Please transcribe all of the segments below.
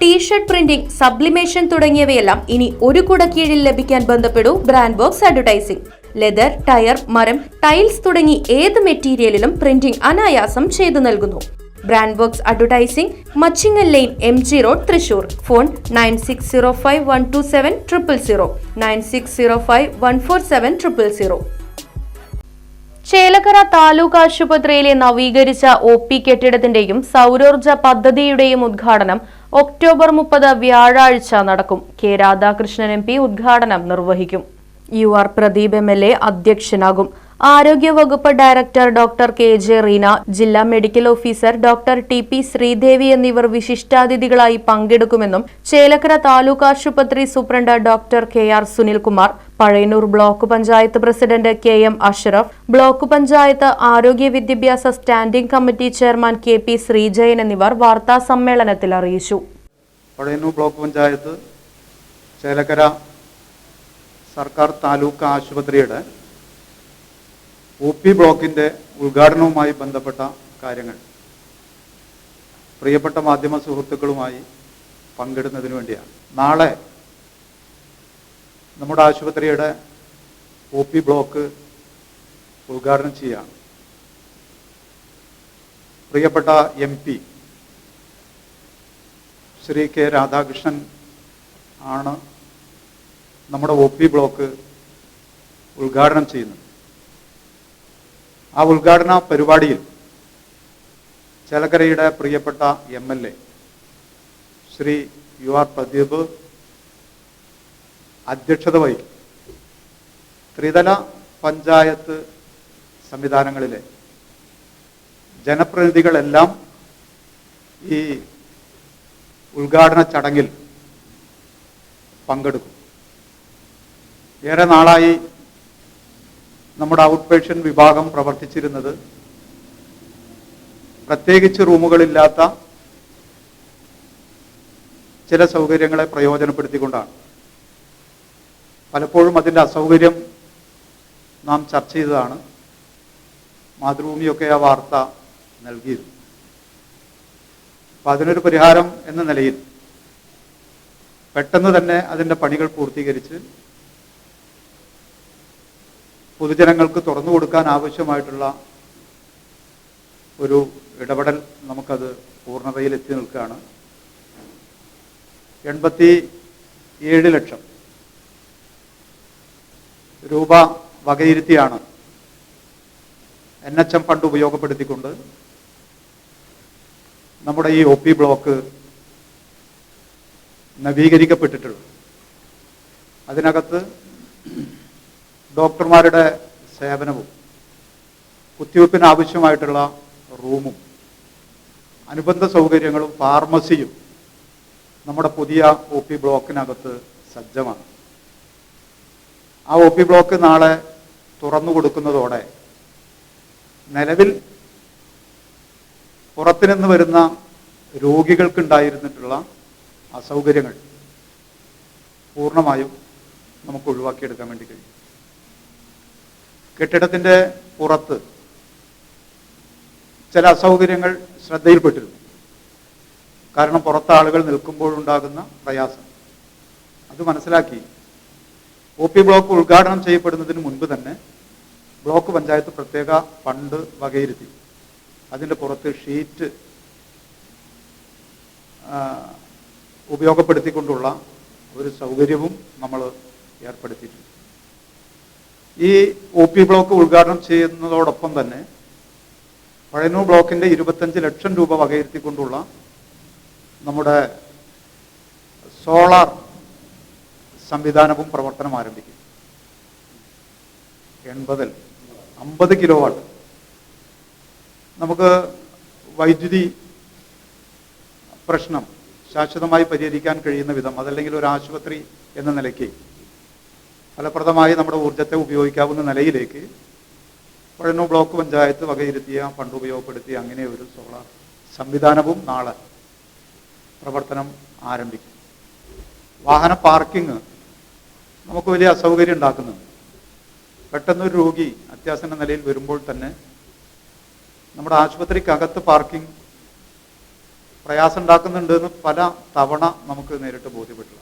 T shirt printing sublimation തുടങ്ങിയവയെല്ലാം ഇനി ഒരു കുട കീഴിൽ ലഭിക്കാൻ ബന്ധപ്പെടൂ brand box advertising leather tyre മരം ടൈൽസ് തുടങ്ങി ഏത് മെറ്റീരിയലിലും പ്രിന്റിംഗ് അനായാസം ചെയ്തു നൽകുന്നു. Brand box advertising Machingal lane M G road Thrissur. Phone nine six zero five one two seven triple zero nine six zero five one four seven triple zero Chelakkara taluk ആശുപത്രിയിലെ നവീകരിച്ച O P കെട്ടിടത്തിന്റെയും സൗരോർജ പദ്ധതിയുടെയും ഉദ്ഘാടനം October മുപ്പത് വ്യാഴാഴ്ച നടക്കും. K Radhakrishnan M ഉദ്ഘാടനം നിർവഹിക്കും. U R Pradeep A അധ്യക്ഷനാകും. ആരോഗ്യവകുപ്പ് director doctor K J Reena ജില്ലാ medical officer doctor T P Sreedevi എന്നിവർ വിശിഷ്ടാതിഥികളായി പങ്കെടുക്കുമെന്നും ചേലക്കര താലൂക്ക് ആശുപത്രി superintendent doctor K R Sunilkumar Pazhayannur block panchayat president K M Ashraf block panchayat ആരോഗ്യ വിദ്യാഭ്യാസ standing committee chairman K P Sreejayan എന്നിവർ വാർത്താ സമ്മേളനത്തിൽ അറിയിച്ചു. പഴയന്നൂർ ബ്ലോക്ക് പഞ്ചായത്ത് ചേലക്കര സർക്കാർ താലൂക്ക് ആശുപത്രിയുടെ ഒ പി ബ്ലോക്കിന്റെ ഉദ്ഘാടനവുമായി ബന്ധപ്പെട്ട കാര്യങ്ങൾ പ്രിയപ്പെട്ട മാധ്യമ സുഹൃത്തുക്കളുമായി പങ്കിടുന്നതിന് വേണ്ടിയാണ്. നാളെ നമ്മുടെ ആശുപത്രിയുടെ ഒ പി ബ്ലോക്ക് ഉദ്ഘാടനം ചെയ്യുകയാണ്. പ്രിയപ്പെട്ട M P Shri K Radhakrishnan ആണ് നമ്മുടെ ഒ പി ബ്ലോക്ക് ഉദ്ഘാടനം ചെയ്യുന്നത്. ആ ഉദ്ഘാടന പരിപാടിയിൽ ചേലക്കരയുടെ പ്രിയപ്പെട്ട M L A Shri U R Pradeep അധ്യക്ഷത വഹിക്കും. ത്രിതല പഞ്ചായത്ത് സംവിധാനങ്ങളിലെ ജനപ്രതിനിധികളെല്ലാം ഈ ഉദ്ഘാടന ചടങ്ങിൽ പങ്കെടുക്കും. ഏറെ നാളായി നമ്മുടെ ഔട്ട് പേഷ്യൻ വിഭാഗം പ്രവർത്തിച്ചിരുന്നത് പ്രത്യേകിച്ച് റൂമുകളില്ലാത്ത ചില സൗകര്യങ്ങളെ പ്രയോജനപ്പെടുത്തിക്കൊണ്ടാണ്. പലപ്പോഴും അതിന്റെ അസൗകര്യം നാം ചർച്ച ചെയ്തതാണ്. മാതൃഭൂമിയൊക്കെ ആ വാർത്ത നൽകിയിരുന്നു. അപ്പം അതിനൊരു പരിഹാരം എന്ന നിലയിൽ പെട്ടെന്ന് തന്നെ അതിന്റെ പണികൾ പൂർത്തീകരിച്ച് പൊതുജനങ്ങൾക്ക് തുറന്നു കൊടുക്കാൻ ആവശ്യമായിട്ടുള്ള ഒരു ഇടപെടൽ നമുക്കത് പൂർണതയിൽ എത്തി നിൽക്കുകയാണ്. എൺപത്തി ഏഴ് ലക്ഷം രൂപ വകയിരുത്തിയാണ് എൻ എച്ച് എം ഫണ്ട് ഉപയോഗപ്പെടുത്തിക്കൊണ്ട് നമ്മുടെ ഈ ഒ പി ബ്ലോക്ക് നവീകരിക്കപ്പെട്ടിട്ടുള്ളത്. അതിനകത്ത് ഡോക്ടർമാരുടെ സേവനവും കുത്തിവയ്പ്പിന് ആവശ്യമായിട്ടുള്ള റൂമും അനുബന്ധ സൗകര്യങ്ങളും ഫാർമസിയും നമ്മുടെ പുതിയ ഒ പി ബ്ലോക്കിനകത്ത് സജ്ജമാണ്. ആ ഒ പി ബ്ലോക്ക് നാളെ തുറന്നു കൊടുക്കുന്നതോടെ നിലവിൽ പുറത്തുനിന്ന് വരുന്ന രോഗികൾക്കുണ്ടായിരുന്നിട്ടുള്ള അസൗകര്യങ്ങൾ പൂർണമായും നമുക്ക് ഒഴിവാക്കിയെടുക്കാൻ വേണ്ടി കഴിയും. കെട്ടിടത്തിന്റെ പുറത്ത് ചില അസൗകര്യങ്ങൾ ശ്രദ്ധയിൽപ്പെട്ടിരുന്നു. കാരണം പുറത്ത് ആളുകൾ നിൽക്കുമ്പോഴുണ്ടാകുന്ന പ്രയാസം. അത് മനസ്സിലാക്കി ഒ പി ബ്ലോക്ക് ഉദ്ഘാടനം ചെയ്യപ്പെടുന്നതിന് മുൻപ് തന്നെ ബ്ലോക്ക് പഞ്ചായത്ത് പ്രത്യേക ഫണ്ട് വകയിരുത്തി. അതിന്റെ പുറത്ത് ഷീറ്റ് ഉപയോഗപ്പെടുത്തിക്കൊണ്ടുള്ള ഒരു സൗകര്യവും നമ്മൾ ഏർപ്പെടുത്തിയിട്ടുണ്ട്. ഈ ഒ പി ബ്ലോക്ക് ഉദ്ഘാടനം ചെയ്യുന്നതോടൊപ്പം തന്നെ പഴയന്നൂർ ബ്ലോക്കിന്റെ ഇരുപത്തഞ്ച് ലക്ഷം രൂപ വകയിരുത്തിക്കൊണ്ടുള്ള നമ്മുടെ സോളാർ സംവിധാനവും പ്രവർത്തനം ആരംഭിക്കും. എൺപതിൽ അമ്പത് കിലോ വാട്ട് നമുക്ക് വൈദ്യുതി പ്രശ്നം ശാശ്വതമായി പരിഹരിക്കാൻ കഴിയുന്ന വിധം അതല്ലെങ്കിൽ ഒരു ആശുപത്രി എന്ന നിലയ്ക്ക് ഫലപ്രദമായി നമ്മുടെ ഊർജത്തെ ഉപയോഗിക്കാവുന്ന നിലയിലേക്ക് പഴന്നൂർ ബ്ലോക്ക് പഞ്ചായത്ത് വകയിരുത്തിയ ഫണ്ട് ഉപയോഗപ്പെടുത്തി അങ്ങനെ ഒരു സോളാർ സംവിധാനവും നാളെ പ്രവർത്തനം ആരംഭിക്കും. വാഹന പാർക്കിംഗ് നമുക്ക് വലിയ അസൗകര്യം ഉണ്ടാക്കുന്നുണ്ട്. പെട്ടെന്നൊരു രോഗി അത്യാസന്ന നിലയിൽ വരുമ്പോൾ തന്നെ നമ്മുടെ ആശുപത്രിക്കകത്ത് പാർക്കിംഗ് പ്രയാസം ഉണ്ടാക്കുന്നുണ്ട് എന്ന് പല തവണ നമുക്ക് നേരിട്ട് ബോധ്യപ്പെട്ടില്ല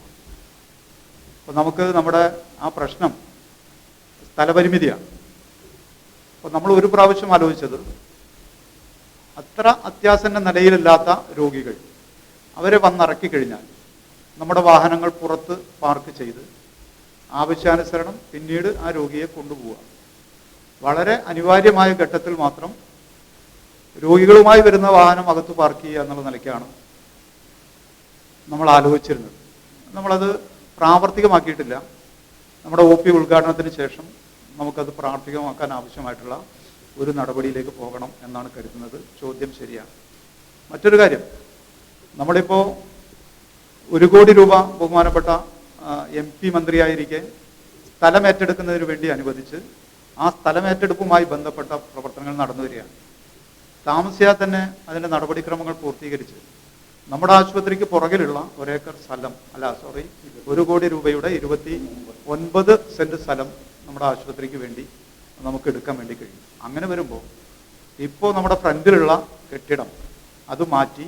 അപ്പോൾ നമുക്ക് നമ്മുടെ ആ പ്രശ്നം സ്ഥലപരിമിതിയാണ്. അപ്പോൾ നമ്മൾ ഒരു പ്രാവശ്യം ആലോചിച്ചത് അത്ര അത്യാസന്ന നിലയിലില്ലാത്ത രോഗികൾ അവരെ വന്നിറക്കി കഴിഞ്ഞാൽ നമ്മുടെ വാഹനങ്ങൾ പുറത്ത് പാർക്ക് ചെയ്ത് ആവശ്യാനുസരണം പിന്നീട് ആ രോഗിയെ കൊണ്ടുപോവുക. വളരെ അനിവാര്യമായ ഘട്ടത്തിൽ മാത്രം രോഗികളുമായി വരുന്ന വാഹനം അകത്ത് പാർക്ക് ചെയ്യുക എന്നുള്ള നിലയ്ക്കാണ് നമ്മൾ ആലോചിച്ചിരുന്നത്. നമ്മളത് പ്രാവർത്തികമാക്കിയിട്ടില്ല. നമ്മുടെ ഒ പി ഉദ്ഘാടനത്തിന് ശേഷം നമുക്കത് പ്രാവർത്തികമാക്കാൻ ആവശ്യമായിട്ടുള്ള ഒരു നടപടിയിലേക്ക് പോകണം എന്നാണ് കരുതുന്നത്. ചോദ്യം ശരിയാണ്. മറ്റൊരു കാര്യം നമ്മളിപ്പോൾ ഒരു കോടി രൂപ ബഹുമാനപ്പെട്ട എം പി മന്ത്രിയായിരിക്കെ സ്ഥലം ഏറ്റെടുക്കുന്നതിന് വേണ്ടി അനുവദിച്ച് ആ സ്ഥലം ഏറ്റെടുപ്പുമായി ബന്ധപ്പെട്ട പ്രവർത്തനങ്ങൾ നടന്നു വരികയാണ്. താമസിയാതെ തന്നെ അതിന്റെ നടപടിക്രമങ്ങൾ പൂർത്തീകരിച്ച് നമ്മുടെ ആശുപത്രിക്ക് പുറകിലുള്ള ഒരേക്കർ സ്ഥലം അല്ല സോറി ഒരു കോടി രൂപയുടെ ഇരുപത്തി ഒൻപത് സെന്റ് സ്ഥലം നമ്മുടെ ആശുപത്രിക്ക് വേണ്ടി നമുക്ക് എടുക്കാൻ വേണ്ടി കഴിയും. അങ്ങനെ വരുമ്പോൾ ഇപ്പോൾ നമ്മുടെ ഫ്രണ്ടിലുള്ള കെട്ടിടം അത് മാറ്റി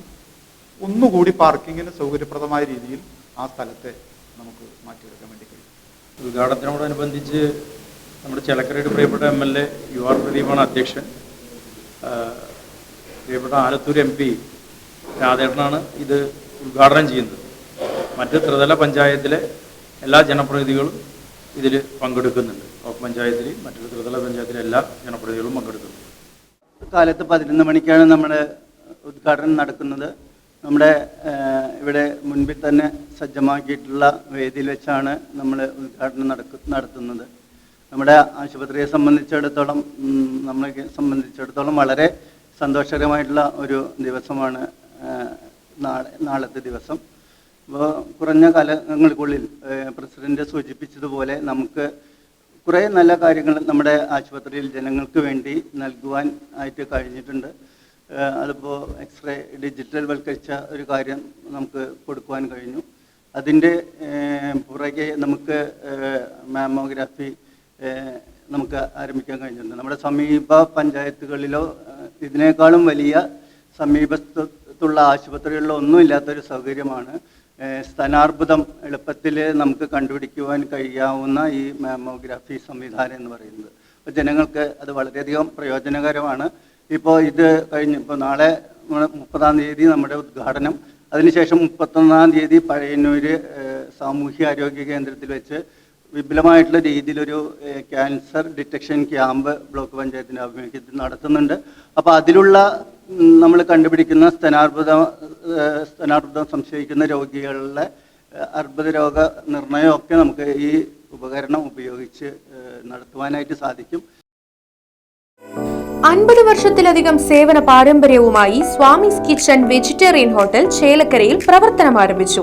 ഒന്നുകൂടി പാർക്കിങ്ങിന് സൗകര്യപ്രദമായ രീതിയിൽ ആ സ്ഥലത്തെ നമുക്ക് മാറ്റിയെടുക്കാൻ വേണ്ടി കഴിയും. ഉദ്ഘാടനത്തിനോടനുബന്ധിച്ച് നമ്മുടെ ചെലക്കരയുടെ പ്രിയപ്പെട്ട M L A U R പ്രദീപാണ് അധ്യക്ഷൻ. പ്രിയപ്പെട്ട ആലത്തൂർ എം പി രാധേട്ടനാണ് ഇത് ഉദ്ഘാടനം ചെയ്യുന്നത്. മറ്റ് ത്രിതല പഞ്ചായത്തിലെ എല്ലാ ജനപ്രതിനിധികളും ഇതിൽ പങ്കെടുക്കുന്നുണ്ട്. ബ്ലോക്ക് പഞ്ചായത്തിൽ മറ്റൊരു ത്രിതല പഞ്ചായത്തിലെ എല്ലാ ജനപ്രതിനിധികളും പങ്കെടുക്കുന്നുണ്ട്. കാലത്ത് പതിനൊന്ന് മണിക്കാണ് നമ്മുടെ ഉദ്ഘാടനം നടക്കുന്നത്. നമ്മുടെ ഇവിടെ മുൻപിൽ തന്നെ സജ്ജമാക്കിയിട്ടുള്ള വേദിയിൽ വെച്ചാണ് നമ്മൾ ഉദ്ഘാടനം നടക്കു നടത്തുന്നത്. നമ്മുടെ ആശുപത്രിയെ സംബന്ധിച്ചിടത്തോളം നമ്മളെ സംബന്ധിച്ചിടത്തോളം വളരെ സന്തോഷകരമായിട്ടുള്ള ഒരു ദിവസമാണ് നാളത്തെ ദിവസം. അപ്പോൾ കുറഞ്ഞ കാലങ്ങൾക്കുള്ളിൽ പ്രസിഡന്റ് സൂചിപ്പിച്ചതുപോലെ നമുക്ക് കുറേ നല്ല കാര്യങ്ങൾ നമ്മുടെ ആശുപത്രിയിൽ ജനങ്ങൾക്ക് വേണ്ടി നൽകുവാൻ ആയിട്ട് കഴിഞ്ഞിട്ടുണ്ട്. അതിപ്പോൾ എക്സ്റേ ഡിജിറ്റൽ വൽക്കരിച്ച ഒരു കാര്യം നമുക്ക് കൊടുക്കുവാൻ കഴിഞ്ഞു. അതിന്റെ പുറകെ നമുക്ക് മാമോഗ്രാഫി നമുക്ക് ആരംഭിക്കാൻ കഴിഞ്ഞിട്ടുണ്ട്. നമ്മുടെ സമീപ പഞ്ചായത്തുകളിലോ ഇതിനേക്കാളും വലിയ സമീപത്തുള്ള ആശുപത്രികളിലോ ഒന്നും ഇല്ലാത്തൊരു സൗകര്യമാണ്. സ്ഥാനാർബുദം എളുപ്പത്തിൽ നമുക്ക് കണ്ടുപിടിക്കുവാൻ കഴിയാവുന്ന ഈ മാമോഗ്രാഫി സംവിധാനം എന്ന് പറയുന്നത്. അപ്പോൾ ജനങ്ങൾക്ക് അത് വളരെയധികം പ്രയോജനകരമാണ്. ഇപ്പോൾ ഇത് കഴിഞ്ഞ് ഇപ്പോൾ നാളെ മുപ്പതാം തീയതി നമ്മുടെ ഉദ്ഘാടനം. അതിനുശേഷം മുപ്പത്തൊന്നാം തീയതി പഴയന്നൂര് സാമൂഹ്യ ആരോഗ്യ കേന്ദ്രത്തിൽ വെച്ച് വിപുലമായിട്ടുള്ള രീതിയിലൊരു ക്യാൻസർ ഡിറ്റക്ഷൻ ക്യാമ്പ് ബ്ലോക്ക് പഞ്ചായത്തിന്റെ ആഭിമുഖ്യത്തിൽ നടത്തുന്നുണ്ട്. അപ്പോൾ അതിലുള്ള നമ്മൾ കണ്ടുപിടിക്കുന്ന സ്തനാർബുദ സ്തനാർബുദം സംശയിക്കുന്ന രോഗികളുടെ ഏഹ്, അർബുദ രോഗ നിർണയമൊക്കെ നമുക്ക് ഈ ഉപകരണം ഉപയോഗിച്ച് നടത്തുവാനായിട്ട് സാധിക്കും. അൻപത് വർഷത്തിലധികം സേവന പാരമ്പര്യവുമായി സ്വാമിസ് കിച്ചൺ വെജിറ്റേറിയൻ ഹോട്ടൽ ചേലക്കരയിൽ പ്രവർത്തനം ആരംഭിച്ചു